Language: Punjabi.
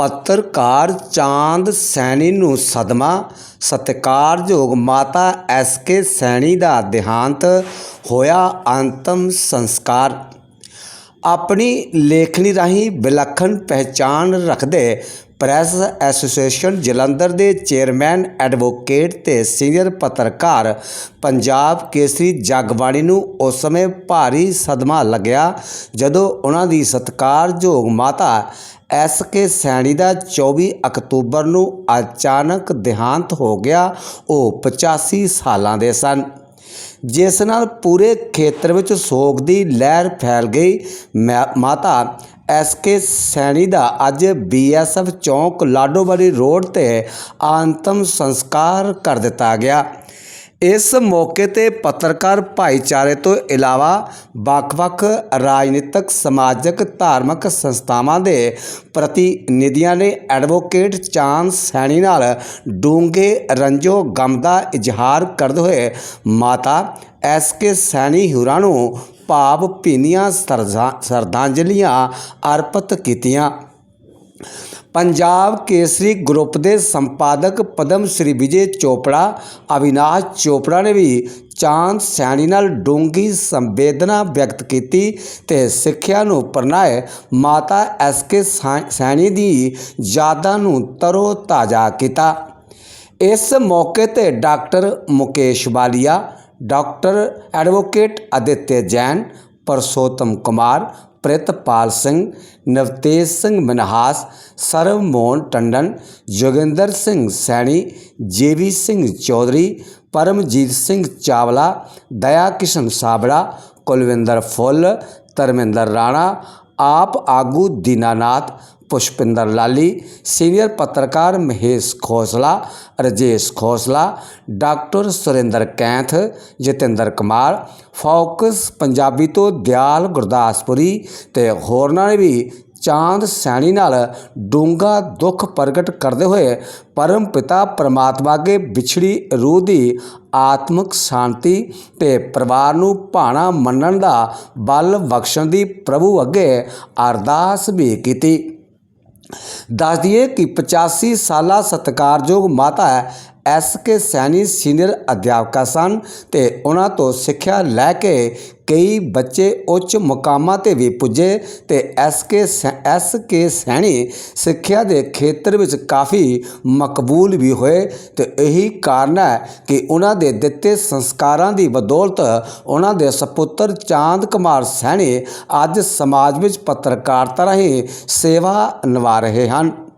ਪੱਤਰਕਾਰ ਚਾਂਦ ਸੈਣੀ ਨੂੰ ਸਦਮਾ, ਸਤਿਕਾਰਯੋਗ ਮਾਤਾ ਐਸ ਕੇ ਸੈਣੀ ਦਾ ਦੇਹਾਂਤ ਹੋਇਆ ਅੰਤਮ ਸੰਸਕਾਰ। ਆਪਣੀ ਲੇਖਣੀ ਰਾਹੀਂ ਵਿਲੱਖਣ ਪਹਿਚਾਣ ਰੱਖਦੇ ਪ੍ਰੈਸ ਐਸੋਸੀਏਸ਼ਨ ਜਲੰਧਰ ਦੇ ਚੇਅਰਮੈਨ, ਐਡਵੋਕੇਟ ਤੇ ਸੀਨੀਅਰ ਪੱਤਰਕਾਰ ਪੰਜਾਬ ਕੇਸਰੀ ਜਗਬਾਣੀ ਨੂੰ ਉਸ ਸਮੇਂ ਭਾਰੀ ਸਦਮਾ ਲੱਗਿਆ ਜਦੋਂ ਉਹਨਾਂ ਦੀ ਸਤਿਕਾਰਯੋਗ ਮਾਤਾ ਐਸ ਕੇ ਸੈਣੀ ਦਾ 24 ਅਕਤੂਬਰ ਨੂੰ ਅਚਾਨਕ ਦੇਹਾਂਤ ਹੋ ਗਿਆ। ਉਹ 85 ਸਾਲਾਂ ਦੇ ਸਨ। ਜਿਸ ਨਾਲ ਪੂਰੇ ਖੇਤਰ ਵਿੱਚ ਸੋਗ ਦੀ ਲਹਿਰ ਫੈਲ ਗਈ। ਮੈ, ਮਾਤਾ ਐਸ ਕੇ ਸੈਣੀ ਦਾ ਅੱਜ ਬੀਐਸਐਫ ਚੌਂਕ ਲਾਡੋਵਾਲੀ ਰੋਡ ਤੇ ਅੰਤਮ ਸੰਸਕਾਰ ਕਰ ਦਿੱਤਾ ਗਿਆ। ਇਸ ਮੌਕੇ ਤੇ ਪੱਤਰਕਾਰ ਭਾਈਚਾਰੇ ਤੋਂ ਇਲਾਵਾ ਵੱਖ-ਵੱਖ ਰਾਜਨੀਤਿਕ, ਸਮਾਜਿਕ, ਧਾਰਮਿਕ ਸੰਸਥਾਵਾਂ ਦੇ ਪ੍ਰਤੀਨਿਧੀਆਂ ਨੇ ਐਡਵੋਕੇਟ ਚਾਂਦ ਸੈਣੀ ਨਾਲ ਡੂੰਘੇ ਰੰਜੋ ਗਮ ਦਾ ਇਜ਼ਹਾਰ ਕਰਦੇ ਹੋਏ ਮਾਤਾ ਐਸ ਕੇ ਸੈਣੀ ਹੁਰਾਂ ਨੂੰ ਭਾਵ ਭੀਨੀਆਂ ਸਰਧਾਂਜਲੀਆਂ ਅਰਪਿਤ ਕੀਤੀਆਂ। ਪੰਜਾਬ ਕੇਸਰੀ ਗਰੁੱਪ ਦੇ ਸੰਪਾਦਕ ਪਦਮ ਸ੍ਰੀ ਵਿਜੇ ਚੋਪੜਾ, ਅਵਿਨਾਸ਼ ਚੋਪੜਾ ਨੇ ਵੀ ਚਾਂਦ ਸੈਣੀ ਨਾਲ ਡੂੰਗੀ ਸੰਵੇਦਨਾ ਵਿਅਕਤ ਕੀਤੀ ਤੇ ਸਿੱਖਿਆ ਨੂੰ ਪ੍ਰਣਾਏ ਮਾਤਾ ਐਸ ਕੇ ਸੈਣੀ ਦੀ ਯਾਦਾਂ ਨੂੰ ਤਰੋ ਤਾਜ਼ਾ ਕੀਤਾ। ਇਸ ਮੌਕੇ ਤੇ doctor Mukesh Walia, doctor advocate Aditya Jain Parsotam Kumar, Pritpal Singh, Navtej Singh Manhas, Sarvmohan Tandon, Joginder Singh Saini, JV Singh Chaudhary, Paramjit Singh Chawla, Daya Kishan Sabra, Kulwinder ਫੁੱਲ, ਧਰਮਿੰਦਰ ਰਾਣਾ ਆਪ ਆਗੂ ਦੀਨਾਨਾਥ, ਪੁਸ਼ਪਿੰਦਰ ਲਾਲੀ, ਸੀਨੀਅਰ ਪੱਤਰਕਾਰ ਮਹੇਸ਼ ਖੋਸਲਾ, ਰਜੇਸ਼ ਖੋਸਲਾ, ਡਾਕਟਰ ਸੁਰਿੰਦਰ ਕੈਂਥ, ਜਤਿੰਦਰ ਕੁਮਾਰ, ਫੋਕਸ ਪੰਜਾਬੀ ਤੋਂ ਦਿਆਲ ਗੁਰਦਾਸਪੁਰੀ ਤੇ ਹੋਰਨਾਂ ਨੇ ਵੀ ਚਾਂਦ ਸੈਣੀ ਨਾਲ ਡੂੰਘਾ ਦੁੱਖ ਪ੍ਰਗਟ ਕਰਦੇ ਹੋਏ ਪਰਮ ਪਿਤਾ ਪ੍ਰਮਾਤਮਾ ਅੱਗੇ ਵਿਛੜੀ ਰੂਹ ਦੀ ਆਤਮਿਕ ਸ਼ਾਂਤੀ ਤੇ ਪਰਿਵਾਰ ਨੂੰ ਭਾਣਾ ਮੰਨਣ ਦਾ ਬਲ ਬਖਸ਼ਣ ਦੀ ਪ੍ਰਭੂ ਅੱਗੇ ਅਰਦਾਸ ਵੀ ਕੀਤੀ। ਦੱਸ ਦਈਏ ਕਿ 85 ਸਾਲਾ ਸਤਿਕਾਰਯੋਗ ਮਾਤਾ ਐਸ ਕੇ ਸੈਣੀ ਸੀਨੀਅਰ ਅਧਿਆਪਕਾ ਸਨ ਤੇ ਉਹਨਾਂ ਤੋਂ ਸਿੱਖਿਆ ਲੈ ਕੇ ਕਈ ਬੱਚੇ ਉੱਚ ਮੁਕਾਮਾਂ ਤੇ ਵੀ ਪੁੱਜੇ ਤੇ S K S K Saini ਸਿੱਖਿਆ ਦੇ ਖੇਤਰ ਵਿੱਚ ਕਾਫੀ ਮਕਬੂਲ ਵੀ ਹੋਏ ਤੇ ਇਹੀ ਕਾਰਨ ਹੈ ਕਿ ਉਹਨਾਂ ਦੇ ਦਿੱਤੇ ਸੰਸਕਾਰਾਂ ਦੀ ਬਦੌਲਤ ਉਹਨਾਂ ਦੇ ਸੁਪੁੱਤਰ ਚਾਂਦ ਕੁਮਾਰ ਸੈਣੀ ਅੱਜ ਸਮਾਜ ਵਿੱਚ ਪੱਤਰਕਾਰਤਾ ਰਾਹੀਂ ਸੇਵਾ ਨਿਭਾ ਰਹੇ ਹਨ।